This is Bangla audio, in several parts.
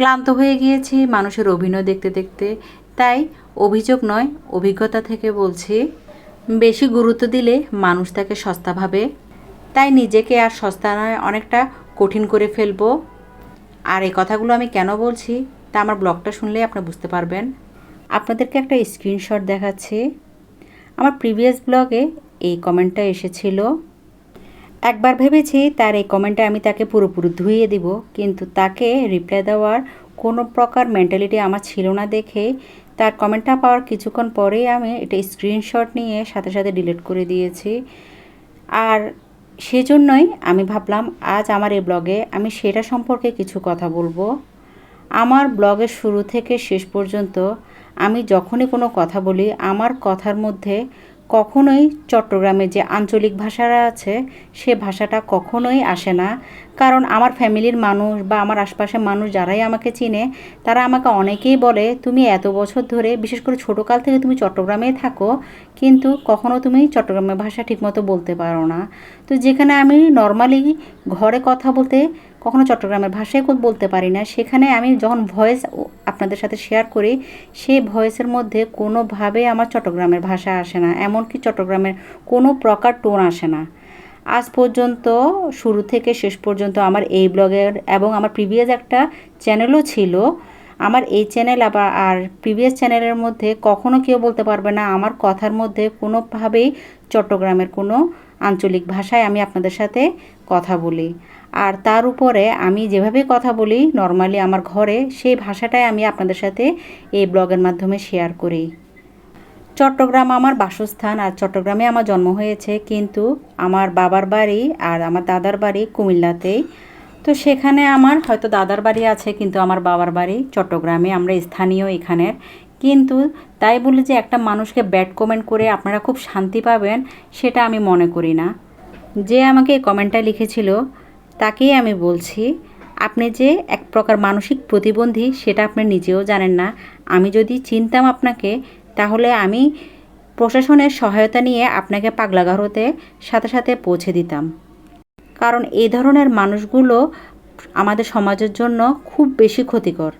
ক্লান্ত হয়ে গিয়েছি, মানুষের অভিনয় দেখতে দেখতে। তাই অভিযোগ নয়, অভিজ্ঞতা থেকে বলছি, বেশি গুরুত্ব দিলে মানুষ তাকে সস্তা ভাবে। তাই নিজেকে আর সস্তা নয়, অনেকটা কঠিন করে ফেলব। আর এই কথাগুলো আমি কেন বলছি, তা আমার ব্লগটা শুনলেই আপনি বুঝতে পারবেন। আপনাদেরকে একটা স্ক্রিনশট দেখাচ্ছি। আমার প্রিভিয়াস ব্লগে এই কমেন্টটা এসেছিল। একবার ভেবেছি তার এই কমেন্টে আমি তাকে পুরোপুরি ধুইয়ে দিব, কিন্তু তাকে রিপ্লাই দেওয়ার কোনো প্রকার মেন্টালিটি আমার ছিল না দেখে তার কমেন্টটা পাওয়ার কিছুক্ষণ পরেই আমি এটা স্ক্রিনশট নিয়ে সাথে সাথে ডিলিট করে দিয়েছি। আর সেজন্যই আমি ভাবলাম, আজ আমার এই ব্লগে আমি সেটা সম্পর্কে কিছু কথা বলব। আমার ব্লগের শুরু থেকে শেষ পর্যন্ত আমি যখনই কোনো কথা বলি, আমার কথার মধ্যে কখনোই চট্টগ্রামে যে আঞ্চলিক ভাষাটা আছে, সে ভাষাটা কখনোই আসে না। কারণ আমার ফ্যামিলির মানুষ বা আমার আশপাশের মানুষ যারাই আমাকে চিনে, তারা আমাকে অনেকেই বলে, তুমি এত বছর ধরে, বিশেষ করে ছোটোকাল থেকে তুমি চট্টগ্রামেই থাকো, কিন্তু কখনো তুমি চট্টগ্রামের ভাষা ঠিকমতো বলতে পারো না। তো যেখানে আমি নর্মালি ঘরে কথা বলতে কখনো চট্টগ্রামের ভাষায় বলতে পারি না। সেখানে আমি যখন ভয়েস আপনাদের সাথে শেয়ার করি, সেই ভয়েসের মধ্যে কোনোভাবে আমার চট্টগ্রামের ভাষা আসে না, এমনকি চট্টগ্রামের কোনো প্রকার টোন আসে না। আজ পর্যন্ত, শুরু থেকে শেষ পর্যন্ত আমার এই ব্লগের এবং আমার প্রিভিয়াস একটা চ্যানেলও ছিল, আমার এই চ্যানেল আবার, আর প্রিভিয়াস চ্যানেলের মধ্যে কখনো কেউ বলতে পারবে না, আমার কথার মধ্যে কোনোভাবেই চট্টগ্রামের কোনো আঞ্চলিক ভাষায় আমি আপনাদের সাথে কথা বলি। আর তার উপরে আমি যেভাবে কথা বলি নর্মালি আমার ঘরে, সেই ভাষাটাই আমি আপনাদের সাথে এই ব্লগের মাধ্যমে শেয়ার করি। চট্টগ্রাম আমার বাসস্থান আর চট্টগ্রামে আমার জন্ম হয়েছে, কিন্তু আমার বাবার বাড়ি আর আমার দাদার বাড়ি কুমিল্লাতেই। তো সেখানে আমার হয়তো দাদার বাড়ি আছে, কিন্তু আমার বাবার বাড়ি চট্টগ্রামে, আমরা স্থানীয় এখানের। কিন্তু তাই বলে যে একটা মানুষকে ব্যাড কমেন্ট করে আপনারা খুব শান্তি পাবেন, সেটা আমি মনে করি না। যে আমাকে কমেন্টটা লিখেছিল তাকেই আমি বলছি, আপনি যে এক প্রকার মানসিক প্রতিবন্ধী, সেটা আপনি নিজেও জানেন না। আমি যদি চিনতাম আপনাকে, তাহলে আমি প্রশাসনের সহায়তা নিয়ে আপনাকে পাগলাগারোতে সাথে সাথে পৌঁছে দিতাম। কারণ এই ধরনের মানুষগুলো আমাদের সমাজের জন্য খুব বেশি ক্ষতিকর।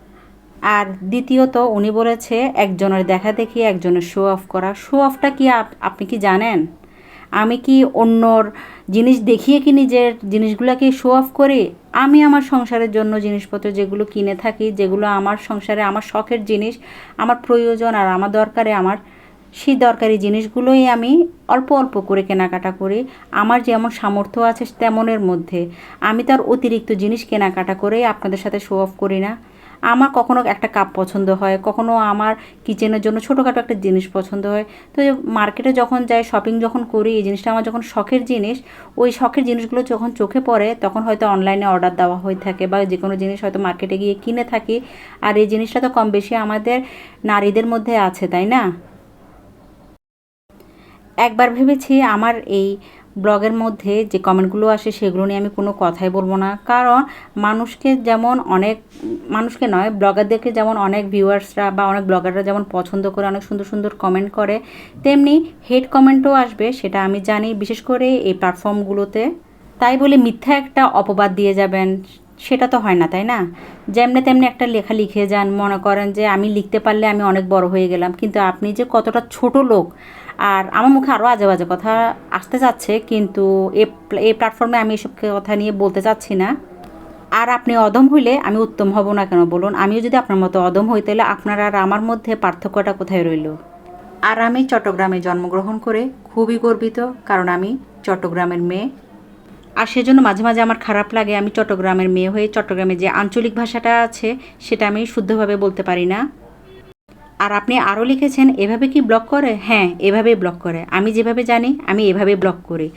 আর দ্বিতীয়ত, উনি বলেছে, একজনের দেখা দেখি, একজনের শো অফ করা। শো অফটা কি আপনি কি জানেন? আমি কি অন্যর জিনিস দেখিয়ে কি নিজের জিনিসগুলোকে শো অফ করি? আমি আমার সংসারের জন্য জিনিসপত্র যেগুলো কিনে থাকি, যেগুলো আমার সংসারে আমার শখের জিনিস, আমার প্রয়োজন আর আমার দরকারে, আমার সেই দরকারি জিনিসগুলোই আমি অল্প অল্প করে কেনাকাটা করি। আমার যেমন সামর্থ্য আছে তেমনের মধ্যে। আমি তার অতিরিক্ত জিনিস কেনাকাটা করে আপনাদের সাথে শো অফ করি না। আমার কখনো একটা কাপ পছন্দ হয়, কখনো আমার কিচেনের জন্য ছোটোখাটো একটা জিনিস পছন্দ হয়। তো মার্কেটে যখন যাই শপিং যখন করি, এই জিনিসটা আমার যখন শখের জিনিস, ওই শখের জিনিসগুলো যখন চোখে পড়ে, তখন হয়তো অনলাইনে অর্ডার দেওয়া হয়ে থাকে বা যে কোনো জিনিস হয়তো মার্কেটে গিয়ে কিনে থাকি। আর এই জিনিসটা তো কম বেশি আমাদের নারীদের মধ্যে আছে, তাই না? একবার ভেবেছি আমার এই ব্লগের মধ্যে যে কমেন্টগুলো আসে সেগুলো নিয়ে আমি কোনো কথাই বলব না। কারণ মানুষকে যেমন অনেক, মানুষকে নয়, ব্লগারদেরকে যেমন অনেক ভিউয়ার্সরা বা অনেক ব্লগাররা যেমন পছন্দ করে, অনেক সুন্দর সুন্দর কমেন্ট করে, তেমনি হেড কমেন্টও আসবে, সেটা আমি জানি, বিশেষ করে এই প্ল্যাটফর্মগুলোতে তাই বলে মিথ্যা একটা অপবাদ দিয়ে যাবেন, সেটা তো হয় না, তাই না? যেমনি তেমনি একটা লেখা লিখে যান, মনে করেন যে আমি লিখতে পারলে আমি অনেক বড় হয়ে গেলাম, কিন্তু আপনি যে কতটা ছোট লোক আর আমার মুখে আরও আজে বাজে কথা আসতে যাচ্ছে, কিন্তু এই প্ল্যাটফর্মে আমি এসব কথা নিয়ে বলতে চাচ্ছি না। আর আপনি অদম হইলে আমি উত্তম হব না কেন বলুন? আমিও যদি আপনার মতো অদম হই, তাহলে আপনার আর আমার মধ্যে পার্থক্যটা কোথায় রইল? আর আমি চট্টগ্রামে জন্মগ্রহণ করে খুবই গর্বিত, কারণ আমি চট্টগ্রামের মেয়ে। আর সেজন্য মাঝে মাঝে আমার খারাপ লাগে, আমি চট্টগ্রামের মেয়ে হয়ে চট্টগ্রামে যে আঞ্চলিক ভাষাটা আছে, সেটা আমি শুদ্ধভাবে বলতে পারি না। আর আপনি আরও লিখেছেন, এভাবে কি ব্লক করে? হ্যাঁ এভাবেই ব্লক করে। আমি যেভাবে জানি, আমি এভাবে ব্লক করি।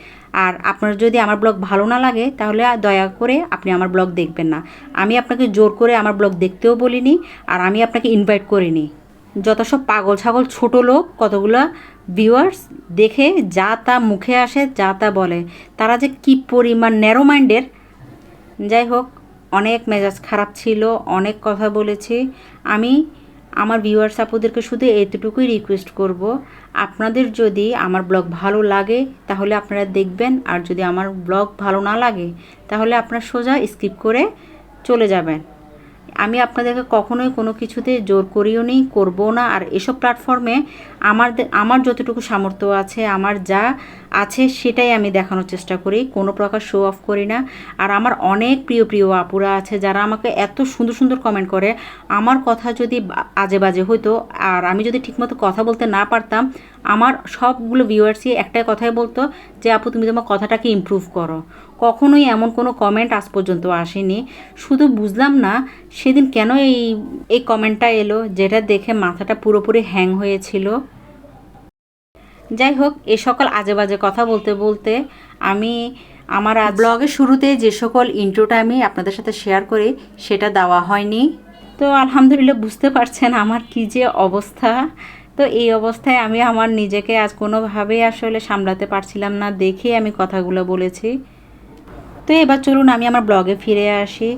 আর আপনার যদি আমার ব্লগ ভালো না লাগে, তাহলে দয়া করে আপনি আমার ব্লগ দেখবেন না। আমি আপনাকে জোর করে আমার ব্লগ দেখতেও বলিনি, আর আমি আপনাকে ইনভাইট করিনি। যত সব পাগল ছাগল ছোটো লোক, কতগুলো ভিউয়ার্স দেখে যা তা মুখে আসে, যা তা বলে। তারা যে কী পরিমাণ ন্যারো মাইন্ডের যাই হোক, অনেক মেজাজ খারাপ ছিল, অনেক কথা বলেছি। আমি আমার ভিউয়ার্স আপুদেরকে শুধু এতটুকুই রিকোয়েস্ট করব, আপনাদের যদি আমার ব্লগ ভালো লাগে, তাহলে আপনারা দেখবেন, আর যদি আমার ব্লগ ভালো না লাগে, তাহলে আপনারা সোজা স্কিপ করে চলে যাবেন। আমি আপনাদেরকে কখনোই কোনো কিছুতে জোর করিও নেই করব না। আর এসব প্ল্যাটফর্মে আমার আমার যতটুকু সামর্থ্য আছে, আমার যা আছে সেটাই আমি দেখানোর চেষ্টা করি, কোনো প্রকার শো অফ করি না। আর আমার অনেক প্রিয় প্রিয় আপুরা আছে যারা আমাকে এত সুন্দর সুন্দর কমেন্ট করে। আমার কথা যদি আজে বাজে হইতো, আর আমি যদি ঠিকমতো কথা বলতে না পারতাম আমার সবগুলো ভিউয়ার্সই একটাই কথাই বলতো যে আপু তুমি তোমার কথাটাকে ইমপ্রুভ করো। কখনোই এমন কোনো কমেন্ট আজ পর্যন্ত আসেনি। শুধু বুঝলাম না সেদিন কেন এই এই কমেন্টটা এলো যেটা দেখে মাথাটা পুরোপুরি হ্যাং হয়েছিল। যাই হোক এ সকল আজে বাজে কথা বলতে বলতে আমি আমার ব্লগের শুরুতে যে সকল ইন্ট্রোটা আমি আপনাদের সাথে শেয়ার করি সেটা দেওয়া হয়নি। তো আলহামদুলিল্লাহ বুঝতে পারছেন আমার কি যে অবস্থা। তো এই অবস্থায় আমি আমার নিজেকে আজ কোনোভাবেই আসলে সামলাতে পারছিলাম না দেখে আমি কথাগুলো বলেছি। তো এবার চলুন আমি আমার ব্লগে ফিরে আসি।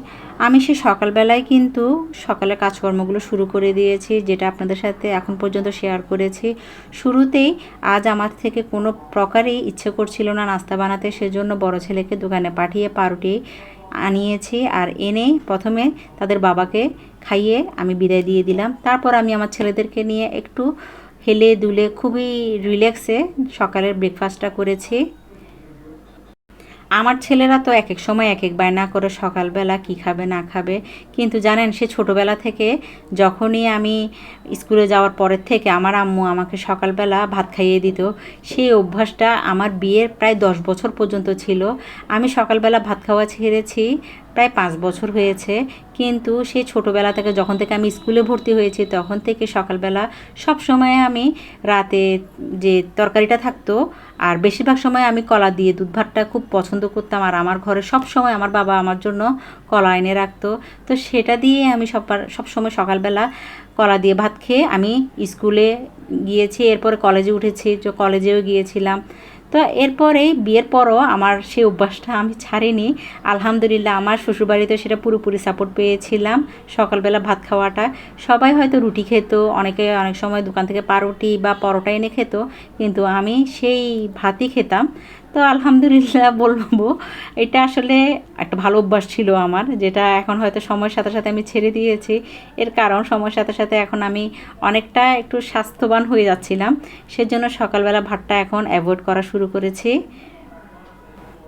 আমি সে সকালবেলায় কিন্তু সকালের কাজকর্মগুলো শুরু করে দিয়েছি, যেটা আপনাদের সাথে এখন পর্যন্ত শেয়ার করেছি। শুরুতেই আজ আমার থেকে কোনো প্রকারই ইচ্ছে করছিল না নাস্তা বানাতে, সেজন্য বড় ছেলেকে দোকানে পাঠিয়ে পাউরুটি আনিয়েছি আর এনে প্রথমে তাদের বাবাকে খাইয়ে আমি বিদায় দিয়ে দিলাম। তারপর আমি আমার ছেলেদেরকে নিয়ে একটু হেলে দুলে খুবই রিল্যাক্সে সকালের ব্রেকফাস্টটা করেছি। আমার ছেলেরা তো এক এক সময় এক এক বায়না করে সকালবেলা কি খাবে, না খাবে। কিন্তু জানেন, সে ছোটোবেলা থেকে যখনই আমি স্কুলে যাওয়ার পরের থেকে আমার আম্মু আমাকে সকালবেলা ভাত খাইয়ে দিত, সেই অভ্যাসটা আমার বিয়ের প্রায় দশ বছর পর্যন্ত ছিল। আমি সকালবেলা ভাত খাওয়া ছেড়েছি, প্রায় পাঁচ বছর হয়েছে। কিন্তু সেই ছোটোবেলা থেকে, যখন থেকে আমি স্কুলে ভর্তি হয়েছি, তখন থেকে সকালবেলা সব সময় আমি রাতে যে তরকারিটা থাকতো আর বেশিরভাগ সময় আমি কলা দিয়ে দুধ ভাতটা খুব পছন্দ করতাম আর আমার ঘরে সব সময় আমার বাবা আমার জন্য কলা এনে রাখতো। তো সেটা দিয়ে আমি সব সব সময় সকালবেলা কলা দিয়ে ভাত খেয়ে আমি স্কুলে গিয়েছি, এরপরে কলেজে উঠেছি, তো কলেজেও গিয়েছিলাম। তো এরপরে বিয়ের পরও আমার সেই অভ্যাসটা আমি ছাড়িনি। আলহামদুলিল্লাহ আমার শ্বশুরবাড়িতে সেটা পুরোপুরি সাপোর্ট পেয়েছিলাম সকালবেলা ভাত খাওয়াটা। সবাই হয়তো রুটি খেত, অনেকে অনেক সময় দোকান থেকে পাউরুটি বা পরোটা এনে খেত, কিন্তু আমি সেই ভাতই খেতাম। তো আলহামদুলিল্লাহ বলব, এটা আসলে একটা ভালো অভ্যাস ছিল আমার, যেটা এখন হয়তো সময়ের সাথে সাথে আমি ছেড়ে দিয়েছি। এর কারণ সময়ের সাথে সাথে এখন আমি অনেকটা একটু স্বাস্থ্যবান হয়ে যাচ্ছিলাম। সেজন্য সকালবেলা ভাতটা এখন অ্যাভয়েড করা শুরু করেছি।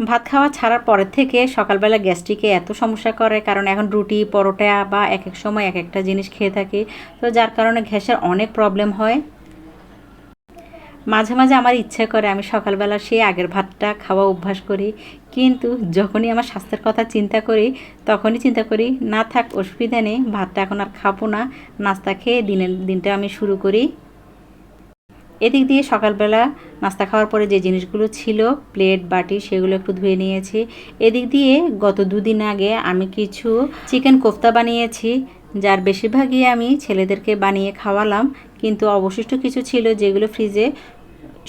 ভাত খাওয়া ছাড়ার পরের থেকে সকালবেলা গ্যাস্ট্রিকে এত সমস্যা করে, কারণ এখন রুটি, পরোটা বা এক এক সময় এক একটা জিনিস খেয়ে থাকি। তো যার কারণে গ্যাসের অনেক প্রবলেম হয়। মাঝে মাঝে আমার ইচ্ছে করে আমি সকালবেলা সেই আগের ভাতটা খাওয়া অভ্যাস করি। কিন্তু যখনই আমার স্বাস্থ্যের কথা চিন্তা করি, তখনই চিন্তা করি, না থাক, অসুবিধা নেই, ভাতটা এখন আর খাব না। নাস্তা খেয়ে দিনের দিনটা আমি শুরু করি। এদিক দিয়ে সকালবেলা নাস্তা খাওয়ার পরে যে জিনিসগুলো ছিল, প্লেট, বাটি, সেগুলো একটু ধুয়ে নিয়েছি। এদিক দিয়ে গত দুদিন আগে আমি কিছু চিকেন কোফতা বানিয়েছি, যার বেশিরভাগই আমি ছেলেদেরকে বানিয়ে খাওয়ালাম। কিন্তু অবশিষ্ট কিছু ছিল যেগুলো ফ্রিজে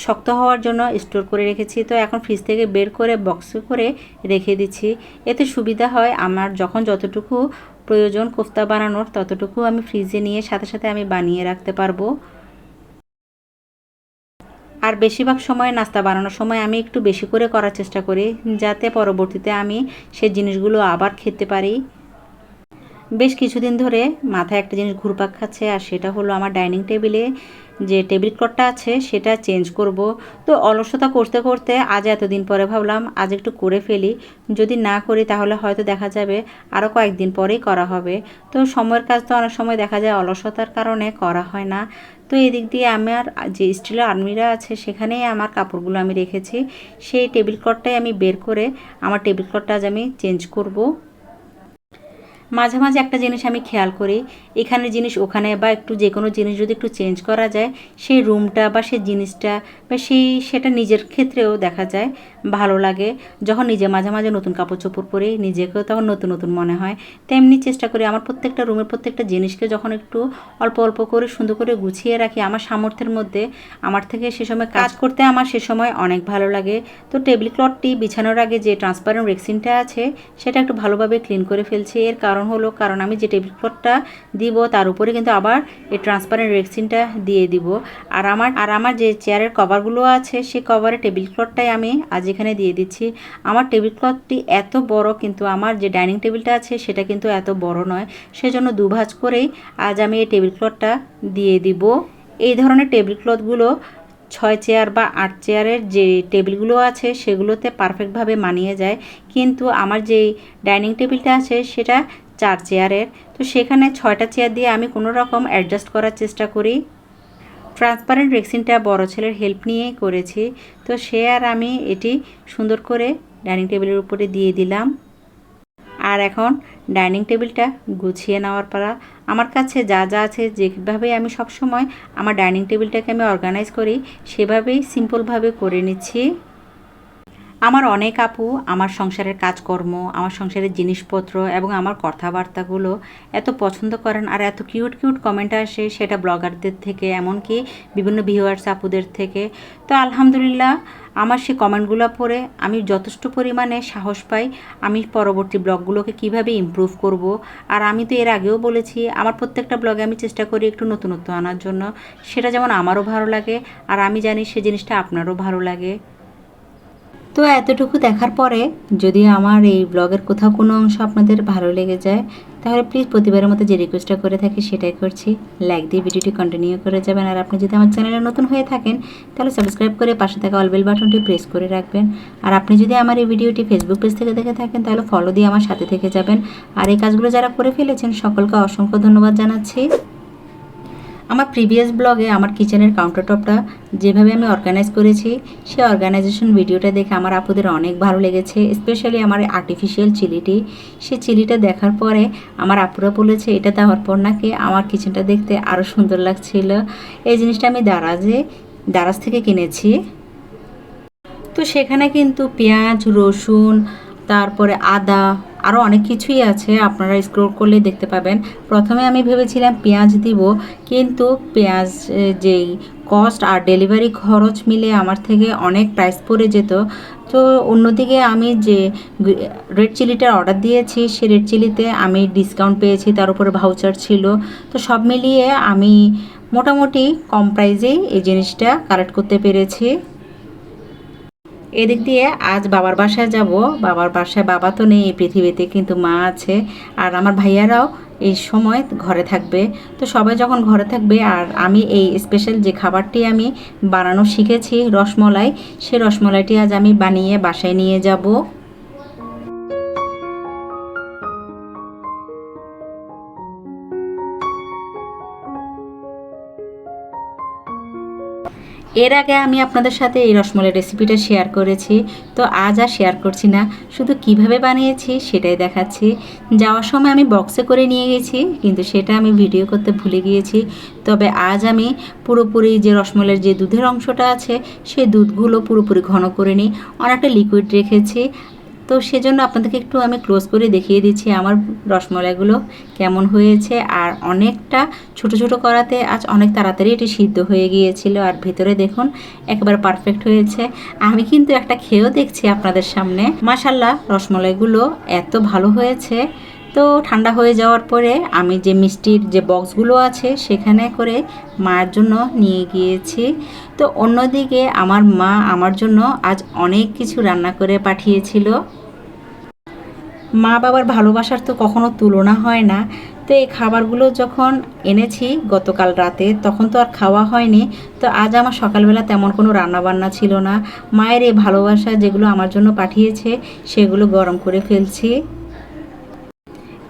শক্ত হওয়ার জন্য স্টোর করে রেখেছি। তো এখন ফ্রিজ থেকে বের করে বক্সে করে রেখে দিচ্ছি। এতে সুবিধা হয় আমার যখন যতটুকু প্রয়োজন কোফতা বানানোর, ততটুকু আমি ফ্রিজে নিয়ে সাথে সাথে আমি বানিয়ে রাখতে পারব। আর বেশিরভাগ সময় নাস্তা বানানোর সময় আমি একটু বেশি করে করার চেষ্টা করি, যাতে পরবর্তীতে আমি সেই জিনিসগুলো আবার খেতে পারি। বেশ কিছুদিন ধরে মাথায় একটা জিনিস ঘুরপাক খাচ্ছে, আর সেটা হলো আমার ডাইনিং টেবিলে যে টেবিল ক্লথটা আছে সেটা চেঞ্জ করব। তো অলসতা করতে করতে আজ এতদিন পরে ভাবলাম, আজ একটু করে ফেলি। যদি না করি তাহলে হয়তো দেখা যাবে আরও কয়েকদিন পরেই করা হবে। তো সময়ের কাজ তো অনেক সময় দেখা যায় অলসতার কারণে করা হয় না। তো এদিক দিয়ে আমার যে স্টিলের আলমিরা আছে সেখানেই আমার কাপড়গুলো আমি রেখেছি। সেই টেবিল ক্লথটাই আমি বের করে আমার টেবিল ক্লথটা আজ আমি চেঞ্জ করব। মাঝে মাঝে একটা জিনিস আমি খেয়াল করি, এখানে জিনিস ওখানে বা একটু যে কোনো জিনিস যদি একটু চেঞ্জ করা যায়, সেই রুমটা বা সেই জিনিসটা বা সেই সেটা নিজের ক্ষেত্রেও দেখা যায় ভালো লাগে। যখন নিজে মাঝে মাঝে নতুন কাপড় চোপড় পরে নিজেকেও তখন নতুন নতুন মনে হয়। তেমনি চেষ্টা করি আমার প্রত্যেকটা রুমের প্রত্যেকটা জিনিসকে যখন একটু অল্প অল্প করে সুন্দর করে গুছিয়ে রাখি আমার সামর্থ্যের মধ্যে আমার থেকে সে সময় কাজ করতে আমার সে সময় অনেক ভালো লাগে। তো টেবিল ক্লথটি বিছানোর আগে যে ট্রান্সপারেন্ট রেক্সিনটা আছে সেটা একটু ভালোভাবে ক্লিন করে ফেলছি। এর কারণ হলো কারণ আমি যে টেবিল ক্লথটা দিব তার উপরে কিন্তু আবার এই ট্রান্সপারেন্ট রেক্সিনটা দিয়ে দিব। আর আমার আর আমার যে চেয়ারের কভারগুলো আছে সেই কভারে টেবিল ক্লথটাই আমি আজ এখানে দিয়ে দিচ্ছি। আমার টেবিল ক্লথটি এত বড় কিন্তু আমার যে ডাইনিং টেবিলটা আছে সেটা কিন্তু এত বড় নয়। সেজন্য দুভাজ করেই আজ আমি এই টেবিল ক্লথটা দিয়ে দিব। এই ধরনের টেবিল ক্লথগুলো ছয় চেয়ার বা আট চেয়ারের যে টেবিলগুলো আছে সেগুলোতে পারফেক্টভাবে মানিয়ে যায়। কিন্তু আমার যেই ডাইনিং টেবিলটা আছে সেটা চার চেয়ারের তো সেখানে ছয়টা চেয়ার দিয়ে আমি কোনো রকম অ্যাডজাস্ট করার চেষ্টা করি। ট্রান্সপারেন্ট রেক্সিনটা বড় ছেলের হেল্প নিয়ে করেছি। তো সে আর আমি এটি সুন্দর করে ডাইনিং টেবিলের উপরে দিয়ে দিলাম। আর এখন ডাইনিং টেবিলটা গুছিয়ে নেওয়ার পর আমার কাছে যা যা আছে যেভাবে আমি সবসময় আমার ডাইনিং টেবিলটাকে আমি অর্গানাইজ করি, সেভাবেই সিম্পলভাবে করে নিচ্ছি। আমার অনেক আপু, আমার সংসারের কাজকর্ম, আমার সংসারের জিনিসপত্র এবং আমার কথাবার্তাগুলো এত পছন্দ করেন আর এত কিউট কিউট কমেন্ট আসে সেটা ব্লগারদের থেকে, এমনকি বিভিন্ন ভিউয়ার্স আপুদের থেকে। তো আলহামদুলিল্লাহ, আমার সেই কমেন্টগুলো পড়ে, আমি যথেষ্ট পরিমাণে সাহস পাই আমি পরবর্তী ব্লগগুলোকে কীভাবে ইমপ্রুভ করব। আর আমি তো এর আগেও বলেছি, আমার প্রত্যেকটা ব্লগে আমি চেষ্টা করি একটু নতুনত্ব আনার জন্য। সেটা যেমন আমারও ভালো লাগে, আর আমি জানি সে জিনিসটা আপনারও ভালো লাগে। তো এতটুকু দেখার পরে যদি আমার এই ব্লগের কোথাও কোনো অংশ আপনাদের ভালো লেগে যায়, তাহলে প্লিজ প্রতিবারের মতো যে রিকোয়েস্টটা করে থাকি সেটাই করছি। লাইক দিয়ে ভিডিওটি কন্টিনিউ করে যাবেন। আর আপনি যদি আমার চ্যানেলে নতুন হয়ে থাকেন, তাহলে সাবস্ক্রাইব করে পাশে থাকা অলবেল বাটনটি প্রেস করে রাখবেন। আর আপনি যদি আমার এই ভিডিওটি ফেসবুক পেজ থেকে দেখে থাকেন, তাহলে ফলো দিয়ে আমার সাথে থেকে যাবেন। আর এই কাজগুলো যারা করে ফেলেছেন, সকলকে অসংখ্য ধন্যবাদ জানাচ্ছি। আমার প্রিভিয়াস ব্লগে আমার কিচেনের কাউন্টার টপটা যেভাবে আমি অর্গানাইজ করেছি, সেই অর্গানাইজেশন ভিডিওটা দেখে আমার আপুদের অনেক ভালো লেগেছে স্পেশালি আমার আর্টিফিশিয়াল চিলিটি সে চিলিটা দেখার পরে আমার আপুরা বলেছে, এটা দেওয়ার পর নাকি আমার কিচেনটা দেখতে আরও সুন্দর লাগছিল। এই জিনিসটা আমি দারাজে, দারাজ থেকে কিনেছি। তো সেখানে কিন্তু পেঁয়াজ, রসুন তারপরে আদা আরও অনেক কিছুই আছে, আপনারা স্ক্রোল করলে দেখতে পাবেন। প্রথমে আমি ভেবেছিলাম পেঁয়াজ দিব, কিন্তু পেঁয়াজ যেই কস্ট আর ডেলিভারি খরচ মিলে আমার থেকে অনেক প্রাইস পড়ে যেত। তো অন্যদিকে আমি যে রেড চিলিটার অর্ডার দিয়েছি, সে রেড চিলিতে আমি ডিসকাউন্ট পেয়েছি, তার উপরে ভাউচার ছিল। তো সব মিলিয়ে আমি মোটামুটি কম প্রাইজেই এই জিনিসটা কালেক্ট করতে পেরেছি। এদিক দিয়ে আজ বাবার বাসায় যাব। বাবার বাসায় বাবা তো নেই, এই পৃথিবীতে কিন্তু মা আছে। আর আমার ভাইয়ারাও এই সময় ঘরে থাকবে। তো সবাই যখন ঘরে থাকবে, আর আমি এই স্পেশাল যে খাবারটি আমি বানানো শিখেছি রসমলাই সে রসমলাইটি আজ আমি বানিয়ে বাসায় নিয়ে যাব। এর আগে আমি আপনাদের সাথে এই রসমলাই রেসিপিটা শেয়ার করেছি, তো আজ আর শেয়ার করছি না। শুধু কীভাবে বানিয়েছি সেটাই দেখাচ্ছি। যাওয়ার সময় আমি বক্সে করে নিয়ে গেছি, কিন্তু সেটা আমি ভিডিও করতে ভুলে গিয়েছি। তবে আজ আমি পুরোপুরি যে রসমলাইয়ের যে দুধের অংশটা আছে, সেই দুধগুলো পুরোপুরি ঘন করে নিই। অনেকটা লিকুইড রেখেছি। তো সেজন্য আপনাদেরকে একটু আমি ক্লোজ করে দেখিয়ে দিচ্ছি আমার রসমলাইগুলো কেমন হয়েছে। আর অনেকটা ছোট ছোট করাতে আজ অনেক তাড়াতাড়ি এটি সিদ্ধ হয়ে গিয়েছিল। আর ভেতরে দেখুন, একেবারে পারফেক্ট হয়েছে। আমি কিন্তু একটা খেয়েও দেখছি আপনাদের সামনে। মাসাল্লাহ রসমলাইগুলো এত ভালো হয়েছে। তো ঠান্ডা হয়ে যাওয়ার পরে আমি যে মিষ্টির যে বক্সগুলো আছে সেখানে করে মায়ের জন্য নিয়ে গিয়েছি। তো অন্যদিকে আমার মা আমার জন্য আজ অনেক কিছু রান্না করে পাঠিয়েছিল। মা বাবার ভালোবাসার তো কখনো তুলনা হয় না। তো এই খাবারগুলো যখন এনেছি গতকাল রাতে, তখন তো আর খাওয়া হয়নি। তো আজ আমার সকালবেলা তেমন কোনো রান্নাবান্না ছিল না। মায়ের এই ভালোবাসা যেগুলো আমার জন্য পাঠিয়েছে, সেগুলো গরম করে ফেলছি।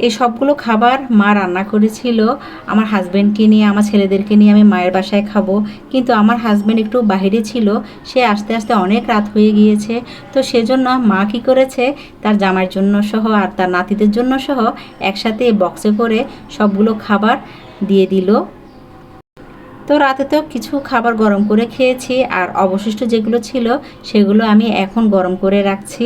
এই সবগুলো খাবার মা রান্না করেছিল। আমার হাজব্যান্ডকে নিয়ে, আমার ছেলেদেরকে নিয়ে আমি মায়ের বাসায় খাব। কিন্তু আমার হাজব্যান্ড একটু বাইরে ছিল। সে আস্তে আস্তে অনেক রাত হয়ে গিয়েছে। তো সেজন্য মা কী করেছে? তার জামাইয়ের জন্য সহ আর তার নাতিদের জন্য সহ একসাথে বক্সে করে সবগুলো খাবার দিয়ে দিল। তো রাতে তো কিছু খাবার গরম করে খেয়েছি। আর অবশিষ্ট যেগুলো ছিল, সেগুলো আমি এখন গরম করে রাখছি।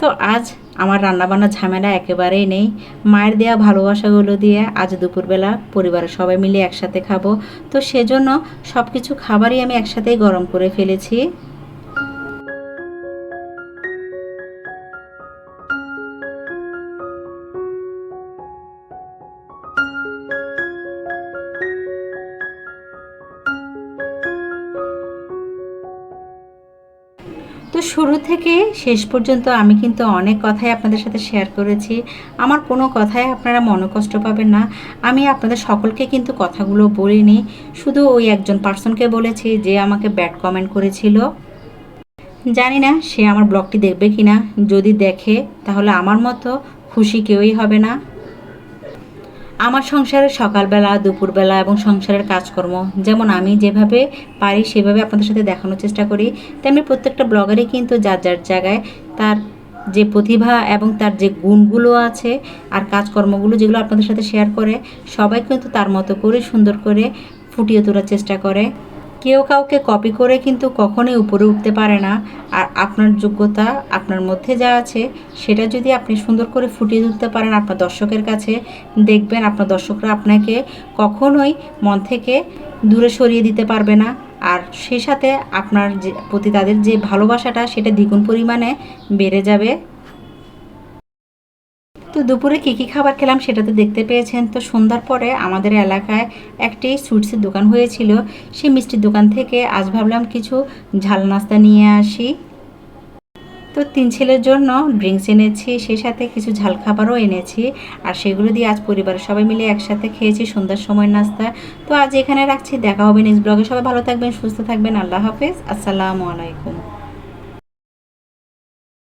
তো আজ আমার রান্নাবান্না ঝামেলা একেবারেই নেই। মায়ের দেওয়া ভালোবাসাগুলো দিয়ে আজ দুপুরবেলা পরিবারের সবাই মিলে একসাথে খাব। তো সেজন্য সব কিছু খাবারই আমি একসাথেই গরম করে ফেলেছি। তো শুরু থেকে শেষ পর্যন্ত আমি কিন্তু অনেক কথাই আপনাদের সাথে শেয়ার করেছি। আমার কোনো কথাই আপনারা মনোকষ্ট পাবেন না। আমি আপনাদের সকলকে কিন্তু কথাগুলো বলিনি। শুধু ওই একজন পার্সনকে বলেছি যে আমাকে ব্যাড কমেন্ট করেছিল। জানি না সে আমার ব্লগটি দেখবে কি না যদি দেখে, তাহলে আমার মতো খুশি কেউই হবে না। আমার সংসারের সকালবেলা, দুপুরবেলা এবং সংসারের কাজকর্ম, যেমন আমি যেভাবে পারি সেভাবে আপনাদের সাথে দেখানোর চেষ্টা করি। তেমনি প্রত্যেকটা ব্লগারই কিন্তু যার যার জায়গায় তার যে প্রতিভা এবং তার যে গুণগুলো আছে আর কাজকর্মগুলো যেগুলো আপনাদের সাথে শেয়ার করে, সবাই কিন্তু তার মতো করে সুন্দর করে ফুটিয়ে তোলার চেষ্টা করে। কেউ কাউকে কপি করে কিন্তু কখনোই উপরে উঠতে পারে না। আর আপনার যোগ্যতা, আপনার মধ্যে যা আছে, সেটা যদি আপনি সুন্দর করে ফুটিয়ে তুলতে পারেন আপনার দর্শকের কাছে, দেখবেন আপনার দর্শকরা আপনাকে কখনোই মন থেকে দূরে সরিয়ে দিতে পারবে না। আর সেই সাথে আপনার যে, প্রতি তাদের যে ভালোবাসাটা, সেটা দ্বিগুণ পরিমাণে বেড়ে যাবে। তো দুপুরে কী কী খাবার খেলাম সেটা তো দেখতে পেয়েছেন। তো সন্ধ্যার পরে আমাদের এলাকায় একটি সুইটসের দোকান হয়েছিল। সেই মিষ্টির দোকান থেকে আজ ভাবলাম কিছু ঝাল নাস্তা নিয়ে আসি। তো তিন ছেলের জন্য ড্রিঙ্কস এনেছি, সেই সাথে কিছু ঝাল খাবারও এনেছি। আর সেগুলো দিয়ে আজ পরিবারের সবাই মিলে একসাথে খেয়েছি সন্ধ্যার সময় নাস্তা। তো আজ এখানে রাখছি, দেখা হবে নেক্সট ব্লগে সবাই ভালো থাকবেন, সুস্থ থাকবেন। আল্লাহ হাফেজ। আসসালামু আলাইকুম।